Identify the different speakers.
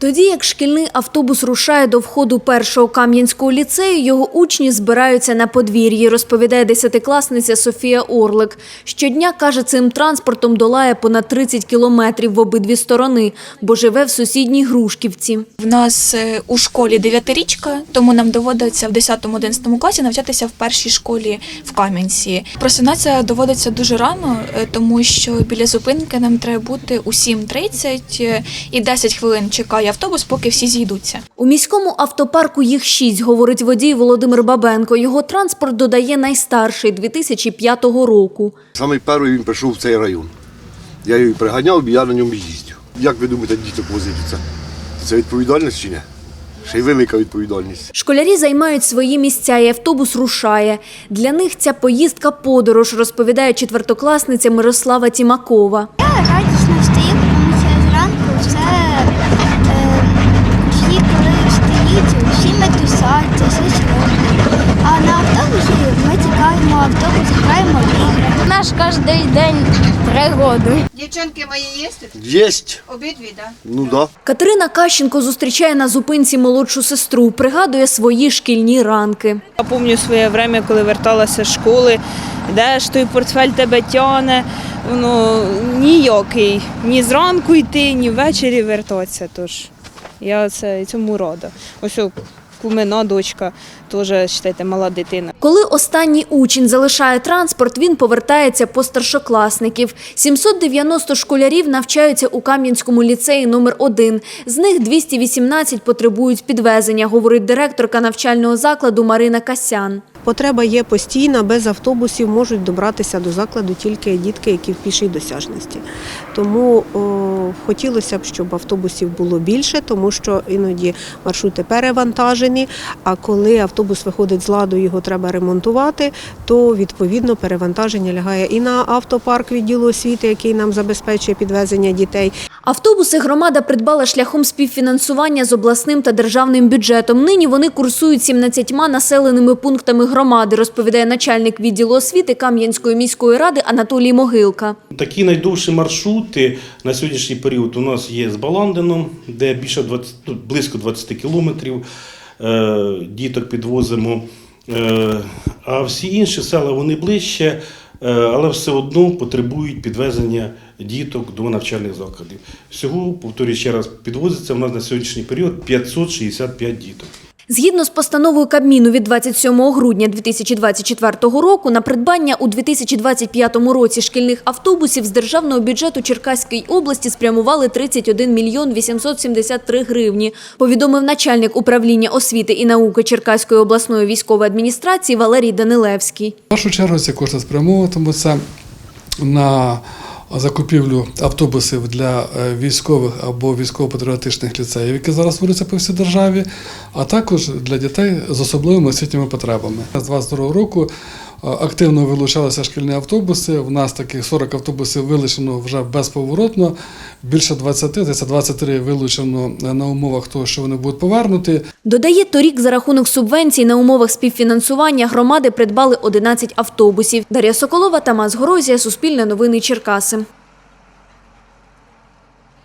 Speaker 1: Тоді як шкільний автобус рушає до входу першого Кам'янського ліцею, його учні збираються на подвір'ї, розповідає десятикласниця Софія Орлик. Щодня, каже, цим транспортом долає понад 30 кілометрів в обидві сторони, бо живе в сусідній Грушківці.
Speaker 2: В нас е, у школі дев'ятирічка, тому нам доводиться в 10-11 класі навчатися в першій школі в Кам'янці. Просинатися доводиться дуже рано, е, тому що біля зупинки нам треба бути у 7.30 е, і 10 хвилин чекає автобус, поки всі зійдуться.
Speaker 1: У міському автопарку їх шість, говорить водій Володимир Бабенко. Його транспорт додає найстарший 2005 року.
Speaker 3: Саме перший він прийшов в цей район. Я його приганяв, я на ньому їздив. Як ви думаєте, діток возити це? Це відповідальність чи ні? Ще й велика відповідальність.
Speaker 1: Школярі займають свої місця, і автобус рушає. Для них ця поїздка подорож, розповідає четвертокласниця Мирослава Тімакова.
Speaker 4: Я радісно встаю, всі метусаться, все роблять. А на автобусі ми чекаємо автобус, граємо в ігри. Наш кожен день пригоди.
Speaker 5: Дівчинки мої їстять?
Speaker 3: Єсть.
Speaker 5: Обидві, так?
Speaker 3: Ну так. Да.
Speaker 1: Катерина Кащенко зустрічає на зупинці молодшу сестру, пригадує свої шкільні ранки.
Speaker 6: Я пам'ятаю своє время, коли верталася з школи, йдеш, той портфель тебе тяне, воно ніякий. Ні зранку йти, ні ввечері вертатися. Тож я це цьому рада. Ось кумина дочка, теж вважайте, мала дитина.
Speaker 1: Коли останній учень залишає транспорт, він повертається по старшокласників. 790 школярів навчаються у Кам'янському ліцеї номер 1 З них 218 потребують підвезення, говорить директорка навчального закладу Марина Касян.
Speaker 7: Потреба є постійна, без автобусів можуть добратися до закладу тільки дітки, які в пішій досяжності. Тому о, хотілося б, щоб автобусів було більше, тому що іноді маршрути перевантажені. А коли автобус виходить з ладу, його треба ремонтувати, то відповідно перевантаження лягає і на автопарк відділу освіти, який нам забезпечує підвезення дітей,
Speaker 1: Автобуси громада придбала шляхом співфінансування з обласним та державним бюджетом. Нині вони курсують 17 населеними пунктами громади, розповідає начальник відділу освіти Кам'янської міської ради Анатолій Могилка.
Speaker 8: Такі найдовші маршрути на сьогоднішній період у нас є з Баландином, де більше 20, ну, близько 20 кілометрів е, діток підвозимо. Е, а всі інші села вони ближче, але все одно потребують підвезення діток до навчальних закладів. Всього, повторюю ще раз, підвозиться в нас на сьогоднішній період 565 діток.
Speaker 1: Згідно з постановою Кабміну від 27 грудня 2024 року на придбання у 2025 році шкільних автобусів з державного бюджету Черкаської області спрямували 31 мільйон 873 гривні, повідомив начальник управління освіти і науки Черкаської обласної військової адміністрації Валерій Данилевський.
Speaker 9: В першу чергу ці кошти спрямовуватимуть це на закупівлю автобусів для е, військових або військово-патріотичних ліцеїв, які зараз вулиця по всій державі, а також для дітей з особливими освітніми потребами. З 22 року активно вилучалися шкільні автобуси. У нас таких 40 автобусів вилучено вже безповоротно, більше 20, це 23 вилучено на умовах того, що вони будуть повернуті.
Speaker 1: Додає, торік за рахунок субвенцій на умовах співфінансування громади придбали 11 автобусів. Дар'я Соколова, Тамас Горозія, Суспільне новини Черкаси.